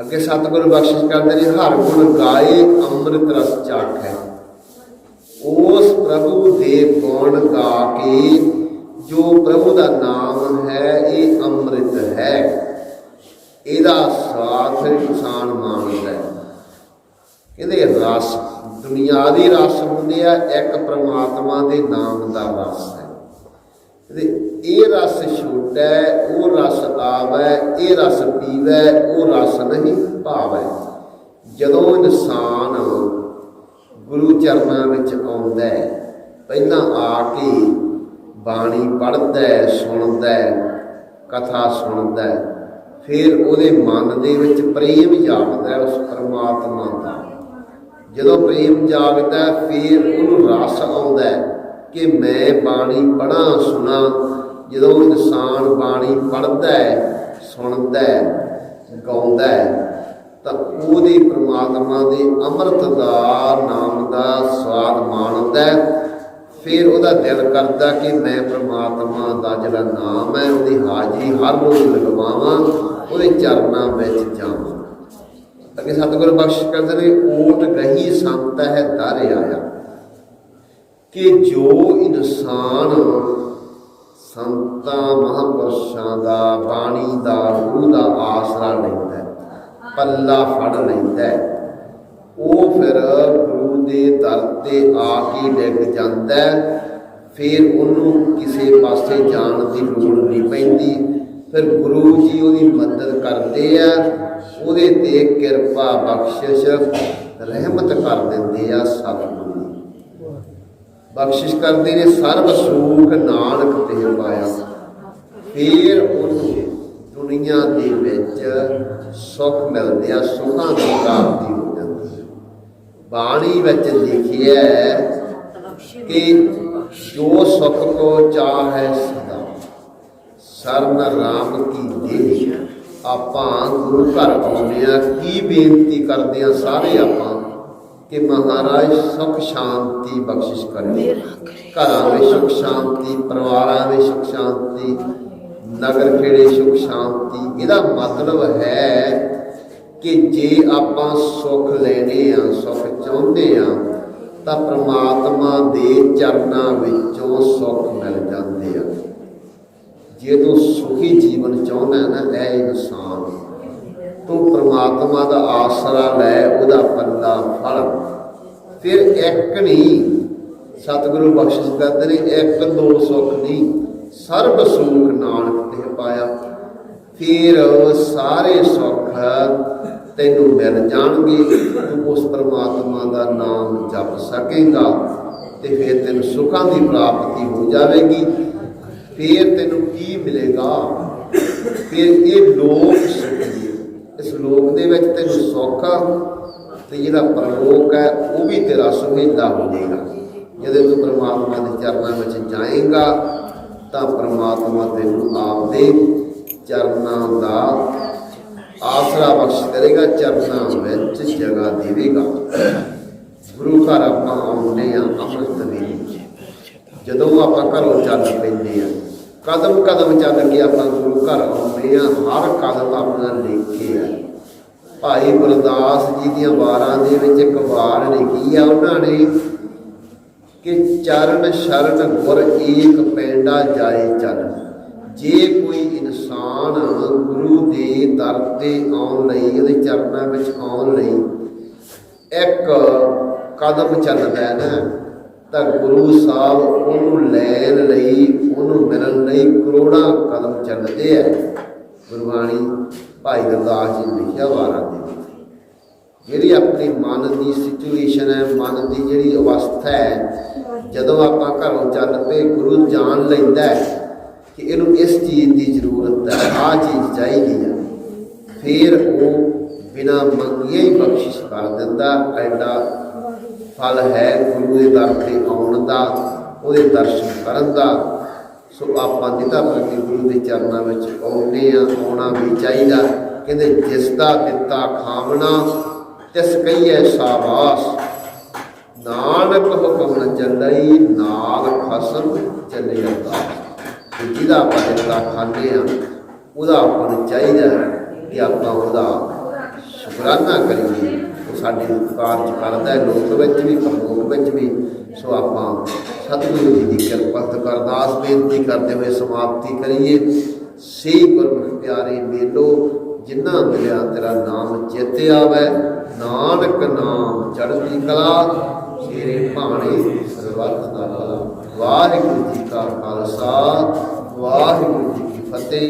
ਅੱਗੇ ਸਤਿਗੁਰੂ ਬਖਸ਼ਿਸ਼ ਕਰਦੇ ਨੇ ਹਰ ਗੁਣ ਗਾਏ ਅੰਮ੍ਰਿਤ ਰਸ ਚਾਖੈ। ਉਸ ਪ੍ਰਭੂ ਦੇ ਗੁਣ ਗਾ ਕੇ ਜੋ ਪ੍ਰਭੂ ਦਾ ਨਾਮ ਹੈ, ਇਹ ਅੰਮ੍ਰਿਤ ਹੈ। ਇਹਦਾ ਸਾਥ ਇਨਸਾਨ ਮਾਣਦਾ ਹੈ। ਇਹਦੇ ਰਸ ਦੁਨਿਆਵੀ ਰਸ ਹੁੰਦੇ ਆ, ਇੱਕ ਪ੍ਰਮਾਤਮਾ ਦੇ ਨਾਮ ਦਾ ਰਸ ਹੈ। ਇਹ ਰਸ ਛੋਟਾ, ਉਹ ਰਸ ਆਵੈ, ਇਹ ਰਸ ਪੀਵੈ, ਉਹ ਰਸ ਨਹੀਂ ਭਾਵੈ। ਜਦੋਂ ਇਨਸਾਨ ਗੁਰੂ ਚਰਨਾਂ ਵਿੱਚ ਆਉਂਦਾ ਪਹਿਲਾਂ ਆ ਕੇ ਬਾਣੀ ਪੜ੍ਹਦਾ ਸੁਣਦਾ ਕਥਾ ਸੁਣਦਾ ਫਿਰ ਉਹਦੇ ਮਨ ਦੇ ਵਿੱਚ ਪ੍ਰੇਮ ਜਾਗਦਾ ਉਸ ਪਰਮਾਤਮਾ ਦਾ। ਜਦੋਂ ਪ੍ਰੇਮ ਜਾਗਦਾ ਫਿਰ ਉਹਨੂੰ ਰਸ ਆਉਂਦਾ ਕਿ ਮੈਂ ਬਾਣੀ ਪੜਾਂ ਸੁਣਾ। ਜਦੋਂ ਇਨਸਾਨ ਬਾਣੀ ਪੜ੍ਹਦਾ ਹੈ, ਸੁਣਦਾ ਹੈ, ਗਾਉਂਦਾ ਹੈ, ਤਾਂ ਉਹਦੇ ਪ੍ਰਮਾਤਮਾ ਦੇ ਅੰਮ੍ਰਿਤ ਦਾ ਨਾਮ ਦਾ ਸਵਾਦ ਮਾਣਦਾ ਫਿਰ ਉਹਦਾ ਦਿਲ ਕਰਦਾ ਕਿ ਮੈਂ ਪ੍ਰਮਾਤਮਾ ਦਾ ਜਿਹੜਾ ਨਾਮ ਹੈ, ਉਹਦੀ ਹਾਜ਼ਰੀ ਹਰ ਰੋਜ਼ ਲਗਵਾਵਾਂ, ਉਹਦੇ ਚਰਨਾਂ ਵਿੱਚ ਜਾਵਾਂ। ਅੱਗੇ ਸਤਿਗੁਰ ਬਖਸ਼ ਕਰਦੇ ਨੇ, ਓਟ ਗਹੀ ਸੰਤ ਹੈ, ਦਰ ਆਇਆ। ਕਿ ਜੋ ਇਨਸਾਨ ਸੰਤਾਂ ਮਹਾਂਪੁਰਸ਼ਾਂ ਦਾ ਬਾਣੀ ਦਾ ਗੁਰੂ ਦਾ ਆਸਰਾ ਲੈਂਦਾ ਹੈ, ਪੱਲਾ ਫੜ ਲੈਂਦਾ ਹੈ, ਉਹ ਫਿਰ ਗੁਰੂ ਦੇ ਦਰ ਤੇ ਆ ਕੇ ਡਿੱਗ ਜਾਂਦਾ ਹੈ। ਫਿਰ ਉਹਨੂੰ ਕਿਸੇ ਪਾਸੇ ਜਾਣ ਦੀ ਲੋੜ ਨਹੀਂ ਪੈਂਦੀ ਫਿਰ ਗੁਰੂ ਜੀ ਉਹਦੀ ਮਦਦ ਕਰਦੇ ਆ ਉਹਦੇ ਤੇ ਕਿਰਪਾ ਬਖਸ਼ਿਸ਼ ਰਹਿਮਤ ਕਰ ਦਿੰਦੇ ਆ ਸਤਿਗੁਰੂ ਬਖਸ਼ਿਸ਼ ਕਰਦੇ ਨੇ ਸਰਬ ਸੂਖ ਨਾਨਕ ਤੇ ਪਾਇਆ। ਫਿਰ ਉਹਨੂੰ ਦੁਨੀਆ ਦੇ ਵਿੱਚ ਸੁੱਖ ਮਿਲਦੇ ਆ, ਸੁਖਾਂ ਦੀ ਪ੍ਰਾਪਤੀ ਹੋ ਜਾਂਦੀ ਹੈ ਬਾਣੀ ਵਿੱਚ ਲਿਖਿਆ ਕਿ ਜੋ ਸੁਖ ਕੋ ਚਾਹੈ ਸਦਾ, ਸਰਨ ਰਾਮ ਕੀ ਦੇ ਆਪਾਂ ਗੁਰੂ ਘਰ ਆਉਂਦੇ ਆ ਕੀ ਬੇਨਤੀ ਕਰਦੇ ਆ, ਸਾਰੇ ਆਪਾਂ ਕਿ ਮਹਾਰਾਜ ਸੁਖ ਸ਼ਾਂਤੀ ਬਖਸ਼ਿਸ਼ ਕਰੇ। ਘਰਾਂ ਵਿੱਚ ਸੁਖ ਸ਼ਾਂਤੀ ਪਰਿਵਾਰਾਂ ਵਿੱਚ ਸੁਖ ਸ਼ਾਂਤੀ ਨਗਰ ਖੇੜੇ ਸੁਖ ਸ਼ਾਂਤੀ ਇਹਦਾ ਮਤਲਬ ਹੈ ਕਿ ਜੇ ਆਪਾਂ ਸੁਖ ਲੈਣੇ ਆ ਸੁਖ ਚਾਹੁੰਦੇ ਆ ਤਾਂ ਪ੍ਰਮਾਤਮਾ ਦੇ ਚਰਨਾਂ ਵਿੱਚੋਂ ਸੁਖ ਮਿਲ ਜਾਂਦੇ ਆ। ਜੇ ਤੂੰ ਸੁਖੀ ਜੀਵਨ ਚਾਹੁੰਦਾ ਨਾ ਇਹ ਇਨਸਾਨ ਤੂੰ ਪ੍ਰਮਾਤਮਾ ਦਾ ਆਸਰਾ ਲੈ, ਉਹਦਾ ਪੱਲਾ ਫੜ। ਫਿਰ ਇੱਕ ਨਹੀਂ, ਸਤਿਗੁਰੂ ਬਖਸ਼ਿਸ਼ ਕਰਦੇ ਨੇ, ਇੱਕ ਦੋ ਸੁੱਖ ਨਹੀਂ, ਸਰਬ ਸੁਖ ਨਾਨਕ ਤੇ ਪਾਇਆ। ਫਿਰ ਸਾਰੇ ਸੁੱਖ ਤੈਨੂੰ ਮਿਲ ਜਾਣਗੇ, ਤੂੰ ਉਸ ਪਰਮਾਤਮਾ ਦਾ ਨਾਮ ਜਪ ਸਕੇਗਾ ਤੇ ਫਿਰ ਤੈਨੂੰ ਸੁੱਖਾਂ ਦੀ ਪ੍ਰਾਪਤੀ ਹੋ ਜਾਵੇਗੀ। ਫਿਰ ਤੈਨੂੰ ਕੀ ਮਿਲੇਗਾ? ਫਿਰ ਇਹ ਲੋਕ ਸੁਖ ਇਸ ਦੇ ਵਿੱਚ ਤੈਨੂੰ ਸੌਖਾ ਤੇ ਜਿਹੜਾ ਪਰਲੋਕ ਹੈ, ਉਹ ਵੀ ਤੇਰਾ ਸੁਹਿੰਦਾ ਹੋ ਜਾਏਗਾ ਜਦੋਂ ਤੂੰ ਪ੍ਰਮਾਤਮਾ ਦੇ ਚਰਨਾਂ ਵਿੱਚ ਜਾਏਗਾ, ਤਾਂ ਪ੍ਰਮਾਤਮਾ ਤੈਨੂੰ ਆਪਦੇ ਚਰਨਾਂ ਦਾ ਆਸਰਾ ਬਖਸ਼ ਕਰੇਗਾ, ਚਰਨਾਂ ਵਿੱਚ ਜਗ੍ਹਾ ਦੇਵੇਗਾ। ਗੁਰੂ ਘਰ ਆਪਾਂ ਆਉਂਦੇ ਆ ਅੰਮ੍ਰਿਤ ਵੇਲੇ। ਜਦੋਂ ਆਪਾਂ ਘਰੋਂ ਚੱਲ ਪੈਂਦੇ ਆ ਕਦਮ ਕਦਮ ਚੱਲ ਕੇ ਆਪਾਂ ਗੁਰੂ ਘਰ ਆਉਂਦੇ ਆ, ਹਰ ਕਦਮ ਆਪਣਾ ਲੇਖੇ ਆ। ਭਾਈ ਗੁਰਦਾਸ ਜੀ ਦੀਆਂ ਵਾਰਾਂ ਦੇ ਵਿੱਚ ਇੱਕ ਵਾਰ ਲਿਖੀ ਆ ਉਹਨਾਂ ਨੇ ਕਿ ਚਰਨ ਸ਼ਰਨ ਗੁਰ ਏਕ ਪੈਂਡਾ ਜਾਏ ਚੱਲ ਜੇ ਕੋਈ ਇਨਸਾਨ ਗੁਰੂ ਦੇ ਦਰ ਤੇ ਆਉਣ ਲਈ, ਉਹਦੇ ਚਰਨਾਂ ਵਿੱਚ ਆਉਣ ਲਈ ਇੱਕ ਕਦਮ ਚੱਲਦਾ ਹੈ ਨਾ ਤਾਂ ਗੁਰੂ ਸਾਹਿਬ, ਉਹਨੂੰ ਲੈਣ ਲਈ, ਉਹਨੂੰ ਮਿਲਣ ਲਈ ਕਰੋੜਾਂ ਕਦਮ ਚੱਲਦੇ ਆ। ਗੁਰਬਾਣੀ ਭਾਈ ਗੁਰਦਾਸ ਜੀ ਲਿਖਿਆ ਵਾਰਾਂ ਦੇ ਜਿਹੜੀ ਆਪਣੀ ਮਨ ਦੀ ਸਿਚੁਏਸ਼ਨ ਹੈ, ਮਨ ਦੀ ਜਿਹੜੀ ਅਵਸਥਾ ਹੈ, ਜਦੋਂ ਆਪਾਂ ਘਰੋਂ ਚੱਲ ਪਏ, ਗੁਰੂ ਜਾਣ ਲੈਂਦਾ ਹੈ ਕਿ ਇਹਨੂੰ ਇਸ ਚੀਜ਼ ਦੀ ਜ਼ਰੂਰਤ ਹੈ, ਆਹ ਚੀਜ਼ ਚਾਹੀਦੀ ਹੈ। ਫਿਰ ਉਹ ਬਿਨਾ ਮੰਗਿਆ ਹੀ ਬਖਸ਼ਿਸ਼ ਕਰ ਦਿੰਦਾ, ਐਡਾ ਫਲ ਹੈ ਗੁਰੂ ਦੇ ਦਰ ਤੇ ਆਉਣ ਦਾ, ਉਹਦੇ ਦਰਸ਼ਨ ਕਰਨ ਦਾ। ਸੋ ਆਪਾਂ ਦਿੱਤਾ ਪ੍ਰਤੀ ਗੁਰੂ ਦੇ ਚਰਨਾਂ ਵਿੱਚ ਆਉਂਦੇ ਆ ਆਉਣਾ ਵੀ ਚਾਹੀਦਾ। ਕਹਿੰਦੇ, ਜਿਸ ਦਾ ਦਿੱਤਾ ਖਾਵਣਾ ਤਿਸ ਕਹੀਏ ਸਾਬਾਸ। ਨਾਨਕ ਹੁਕਮ ਨ ਚੱਲਈ, ਨਾਲ ਖਸਮ ਚੱਲੇ ਅਰਦਾਸ। ਜਿਹਦਾ ਆਪਾਂ ਦਿੱਤਾ ਖਾਂਦੇ ਆ ਉਹਦਾ ਆਪਾਂ ਨੂੰ ਚਾਹੀਦਾ ਕਿ ਆਪਾਂ ਉਹਦਾ ਸ਼ੁਕਰਾਨਾ ਕਰੀਏ। ਸਾਡੇ ਕਾਰਜ ਕਰਦਾ ਹੈ, ਲੋਕ ਵਿੱਚ ਵੀ ਪਰਲੋਕ ਵਿੱਚ ਵੀ। ਸੋ ਆਪਾਂ ਸਤਿਗੁਰੂ ਜੀ ਦੀ ਕਿਰਪਾ ਤੇ ਅਰਦਾਸ ਬੇਨਤੀ ਕਰਦੇ ਹੋਏ ਸਮਾਪਤੀ ਕਰੀਏ। ਸਹੀ ਗੁਰਮੁਖ ਪਿਆਰੇ ਮੇਲੋ, ਜਿਨ੍ਹਾਂ ਮਿਲਿਆ ਤੇਰਾ ਨਾਮ ਚੇਤੇ ਆਵੇ, ਨਾਨਕ ਨਾਮ ਚੜ੍ਹਦੀ ਕਲਾ। ਤੇਰੇ ਭਾਣੇ ਸਰਬੱਤ ਦਾ ਵਾਹਿਗੁਰੂ ਜੀ ਕਾ ਖਾਲਸਾ, ਵਾਹਿਗੁਰੂ ਜੀ ਕੀ ਫਤਿਹ।